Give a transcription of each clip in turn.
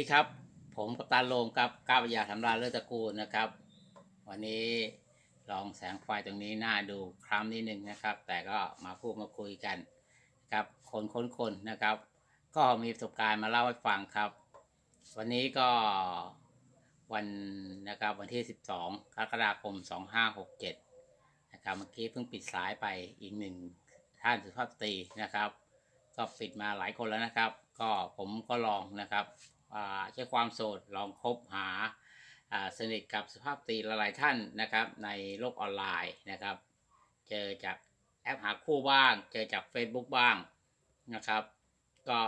สวัสดีครับ ผมกัปตันโลมครับก้าวยาธรรมราเลิศตระกูลนะครับ วันนี้ลองแสงไฟตรงนี้น่าดูคล้ำนิดนึงนะครับ แต่ก็มาพูดมาคุยกันครับคนคนคนนะครับ ก็มีประสบการณ์มาเล่าให้ฟังครับ วันนี้ก็วันนะครับวันที่ 12กรกฎาคม 2567นะครับเมื่อกี้เพิ่งปิดสายไปอีกหนึ่งท่านสุภาพสตรีนะครับ ก็ปิดมาหลายคนแล้วนะครับ ก็ผมก็ลองนะครับ ใช้ความโสดลองคบหาสนิทกับสภาพตีหลายท่านนะครับ ในโลกออนไลน์นะครับ เจอจากแอปหาคู่บ้าง เจอจาก Facebook บ้างนะครับ ก็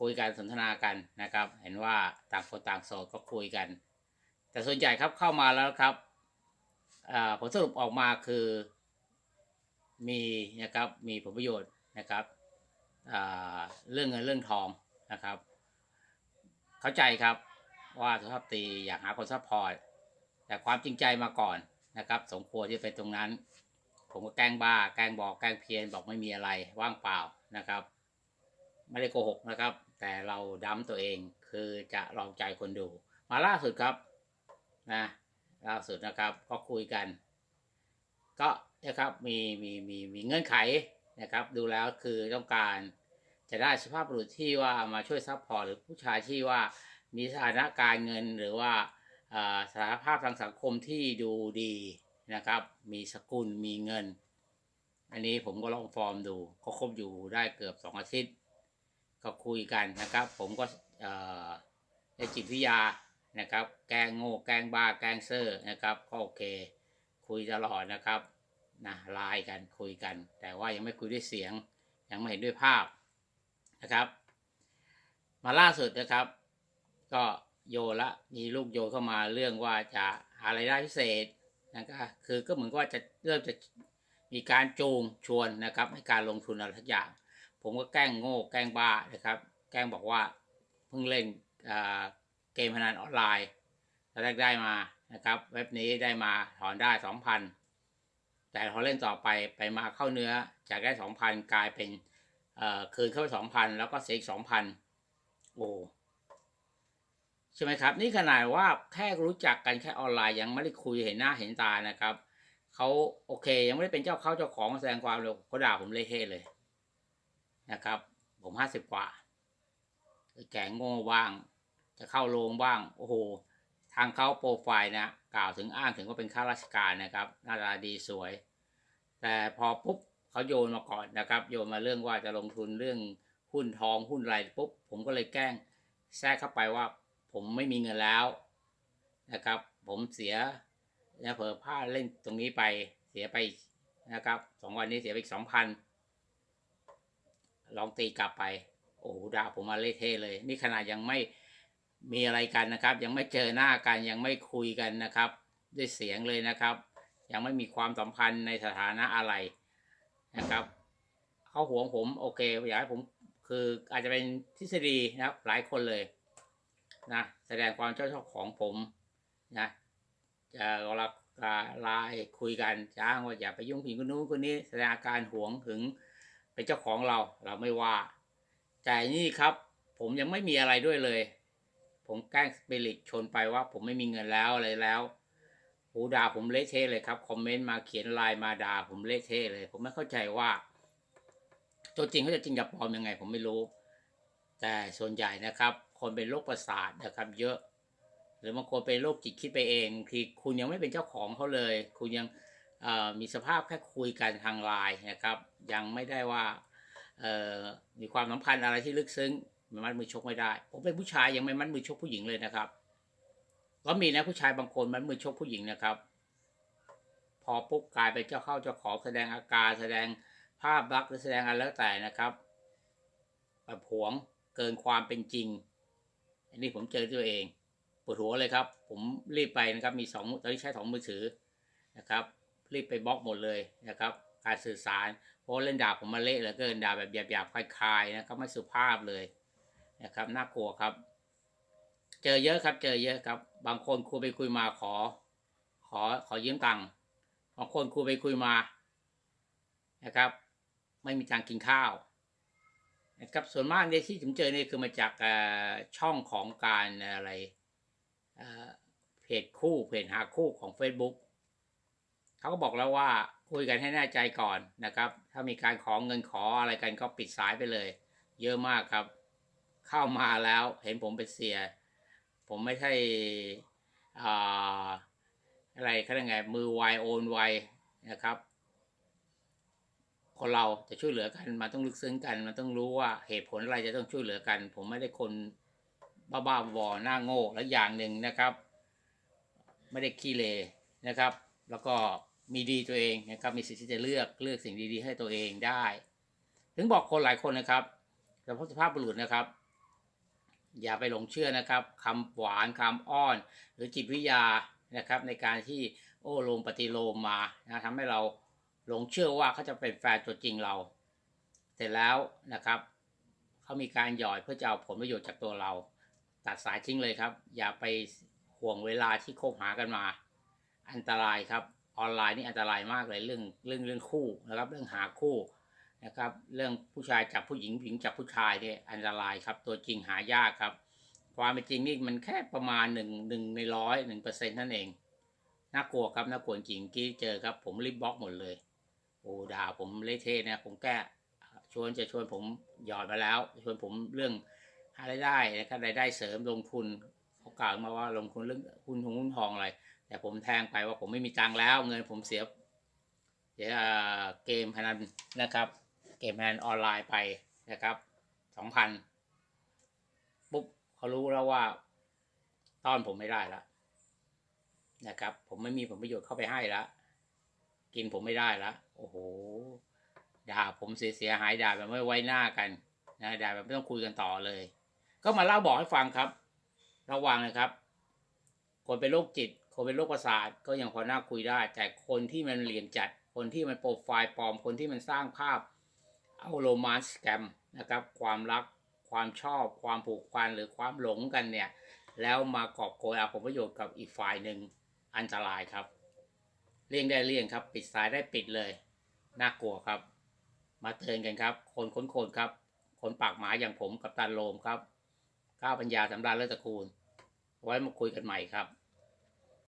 คุยกันสนทนากันนะครับ เห็นว่าต่างคนต่างโสดก็คุยกัน แต่ส่วนใหญ่ครับเข้ามาแล้วครับผลสรุปออกมาคือมีนะครับมีผลประโยชน์นะครับเรื่องเงินเรื่องทองนะครับ เข้าใจครับว่าสุภาพตีอยากหาคนซัพพอร์ตแต่ความจริงใจมาก่อนนะครับ สมควรที่เป็นตรงนั้น ผมก็แกล้งบ้าแกล้งบอกแกล้งเพียนบอกไม่มีอะไรว่างเปล่านะครับ ไม่ได้โกหกนะครับ แต่เราดั้มตัวเองคือจะลองใจคนดู มาล่าสุดครับนะล่าสุดนะครับก็คุยกัน ก็นะครับมีมีมีมีเงื่อนไขนะครับ ดูแล้วคือต้องการ จะได้สภาพบุรุษที่ว่ามาช่วยซัพพอร์ตหรือผู้ชายที่ว่ามีสถานะการเงินหรือว่าสถานภาพทางสังคมที่ดูดีนะครับ มีสกุลมีเงิน อันนี้ผมก็ลองฟอร์มดูก็คบอยู่ได้เกือบสองอาทิตย์ก็คุยกันนะครับ ผมก็เออจิตวิทยานะครับ แกล้งโง่แกล้งบ้าแกล้งเซอร์นะครับก็โอเค คุยตลอดนะครับนะไลน์กันคุยกัน แต่ว่ายังไม่คุยด้วยเสียง ยังไม่เห็นด้วยภาพ นะครับ มาล่าสุดนะครับ ก็โยละมีลูกโยเข้ามาเรื่องว่าจะหารายได้พิเศษนะครับคือก็เหมือนกับว่าจะเริ่มจะมีการจูงชวนนะครับ ให้การลงทุนอะไรทุกอย่าง ผมก็แกล้งโง่แกล้งบ้านะครับ แกล้งบอกว่าเพิ่งเล่นเกมพนันออนไลน์ตอนแรกได้มานะครับ เว็บนี้ได้มาถอนได้สองพันแต่พอเล่นต่อไปไปมาเข้าเนื้อจากได้สองพันกลายเป็น คืนเข้าไปสองพันแล้วก็เสียอีกสองพันโอ้ใช่ไหมครับ นี่ขนาดว่าแค่รู้จักกันแค่ออนไลน์ยังไม่ได้คุยเห็นหน้าเห็นตานะครับเขาโอเค ยังไม่ได้เป็นเจ้าเขาเจ้าของแสดงความเร็วเขาด่าผมเละเทะเลยนะครับ ผมห้าสิบกว่า แก่โง่บ้าง จะเข้าโรงบ้าง โอ้โห ทางเขาโปรไฟล์นะ กล่าวถึงอ้างถึงว่าเป็นข้าราชการนะครับหน้าตาดีสวย แต่พอปุ๊บ เขาโยนมาก่อนนะครับ โยนมาเรื่องว่าจะลงทุนเรื่องหุ้นทองหุ้นอะไรปุ๊บผมก็เลยแกล้งแทรกเข้าไปว่า ผมไม่มีเงินแล้วนะครับ ผมเสียนะเผลอพลาดเล่นตรงนี้ไปเสียไปนะครับสองวันนี้เสียไปสองพันลองตีกลับไป โอ้โหด่าผมมาเละเทะเลย นี่ขนาดยังไม่มีอะไรกันนะครับ ยังไม่เจอหน้ากันยังไม่คุยกันนะครับ ด้วยเสียงเลยนะครับ ยังไม่มีความสัมพันธ์ในสถานะอะไร นะครับเขาหวงผมโอเคอยากให้ผมคืออาจจะเป็นทฤษฎีนะครับ หลายคนเลยนะแสดงความเจ้าชอบของผมนะจะเวลาไลน์คุยกันจ้างว่าอย่าไปยุ่งผิงคนนู้นคนนี้ แสดงอาการหวงถึงเป็นเจ้าของเราเราไม่ว่าแต่นี่ครับ ผมยังไม่มีอะไรด้วยเลย ผมแกล้งสปิริตชนไปว่า ผมไม่มีเงินแล้วอะไรแล้ว หูด่าผมเละเทะเลยครับ คอมเมนต์มาเขียนไลน์มาด่าผมเละเทะเลย ผมไม่เข้าใจว่าตัวจริงเขาจะจริงกับปลอมยังไง ผมไม่รู้ แต่ส่วนใหญ่นะครับ คนเป็นโรคประสาทนะครับ เยอะ หรือบางคนเป็นโรคจิตคิดไปเองคือคุณยังไม่เป็นเจ้าของเขาเลย คุณยังมีสภาพแค่คุยกันทางไลน์นะครับ ยังไม่ได้ว่ามีความสัมพันธ์อะไรที่ลึกซึ้งมันมัดมือชกไม่ได้ ผมเป็นผู้ชายยังไม่มัดมือชกผู้หญิงเลยนะครับ ก็มีนะผู้ชายบางคนมัดมือชกผู้หญิงนะครับ พอปุ๊บกลายเป็นเจ้าเข้าเจ้าของแสดงอาการแสดงภาพลักษณ์หรือแสดงอะไรแล้วแต่นะครับแบบหวงเกินความเป็นจริง อันนี้ผมเจอตัวเองปวดหัวเลยครับ ผมรีบไปนะครับมีสองตอนนี้ใช้สองมือถือนะครับ รีบไปบล็อกหมดเลยนะครับ การสื่อสารเพราะเล่นด่าผมมาเละเหลือเกินด่าแบบหยาบๆคลายๆนะครับไม่สุภาพเลยนะครับน่ากลัวครับ เจอเยอะครับ เจอเยอะครับ บางคนคุยไปคุยมาขอ ขอขอยืมตังค์บางคนคุยไปคุยมานะครับ ไม่มีตังกินข้าวนะครับส่วนมากเนี่ยที่ผมเจอเนี่ยคือมาจากช่องของการอะไรเอ่อเพจคู่เพจหาคู่ของ Facebook เขาก็บอกแล้วว่าคุยกันให้แน่ใจก่อนนะครับ ถ้ามีการขอเงินขออะไรกันก็ปิดสายไปเลย เยอะมากครับ เข้ามาแล้วเห็นผมเป็นเสีย ผมไม่ใช่อ่าอะไรเขาเรียกไงมือไวโอนไวนะครับ คนเราจะช่วยเหลือกันมันต้องลึกซึ้งกัน มันต้องรู้ว่าเหตุผลอะไรจะต้องช่วยเหลือกัน ผมไม่ได้คนบ้าๆบอหน้าโง่และอย่างหนึ่งนะครับ ไม่ได้ขี้เลนะครับ แล้วก็มีดีตัวเองนะครับมีสิทธิ์ที่จะเลือกเลือกสิ่งดีๆ ให้ตัวเองได้ ถึงบอกคนหลายคนนะครับแต่พสภาพบุรุษนะครับ อย่าไปหลงเชื่อนะครับคำหวานคำอ้อน หรือจิตวิทยานะครับในการที่โอ้โลมปฏิโลมมานะทำให้เราหลงเชื่อว่าเขาจะเป็นแฟนตัวจริงเรา เสร็จแล้วนะครับเขามีการหยอดเพื่อจะเอาผลประโยชน์จากตัวเรา ตัดสายทิ้งเลยครับ อย่าไปห่วงเวลาที่คบหากันมา อันตรายครับออนไลน์นี่อันตรายมากเลยเรื่องเรื่องเรื่องคู่นะครับเรื่องหาคู่ นะครับ เรื่องผู้ชายจับผู้หญิงผู้หญิงจับผู้ชายเนี่ยอันตรายครับ ตัวจริงหายากครับ ความเป็นจริงนี่มันแค่ประมาณหนึ่งหนึ่งในร้อยหนึ่งเปอร์เซ็นต์นั่นเองน่ากลัวครับน่ากลัวจริงกี้เจอครับ ผมรีบบล็อกหมดเลย โอ้ด่าผมเละเทะนะผมแก้ชวนจะชวนผมหยอดมาแล้ว ชวนผมเรื่องหารายได้นะครับรายได้เสริมลงทุนเขากล่าวมาว่าลงทุนเรื่องหุ้นทองหุ้นทองอะไรแต่ผมแทงไปว่าผมไม่มีตังค์แล้ว เงินผมเสียเสียเกมพนันนะครับ เกมพนันออนไลน์ไปนะครับสองพันปุ๊บเขารู้แล้วว่าต้อนผมไม่ได้แล้วนะครับ ผมไม่มีผลประโยชน์เข้าไปให้แล้วกินผมไม่ได้ล้วโอ้โหด่าผมเสียหายด่าแบบไม่ไว้หน้ากันนะด่าแบบไม่ต้องคุยกันต่อเลย ก็มาเล่าบอกให้ฟังครับ ระวังนะครับ คนเป็นโรคจิต คนเป็นโรคประสาทก็ยังพอหน่าคุยได้ แต่คนที่มันเหลี่ยมจัด คนที่มันโปรไฟล์ปลอม คนที่มันสร้างภาพ เอาโรมนต์แกมนะครับ ความรักความชอบความผูกพันหรือความหลงกันเนี่ย แล้วมากอบโกยเอาผลประโยชน์กับอีกฝ่ายหนึ่งอันตรายครับ เลี่ยงได้เลี่ยงครับ ปิดสายได้ปิดเลย น่ากลัวครับ มาเตือนกันครับ คนค้นคนครับคนปากหมาอย่างผมกับตันโลมครับก้าวปัญญาสำราญเลิศตระกูล ไว้มาคุยกันใหม่ครับ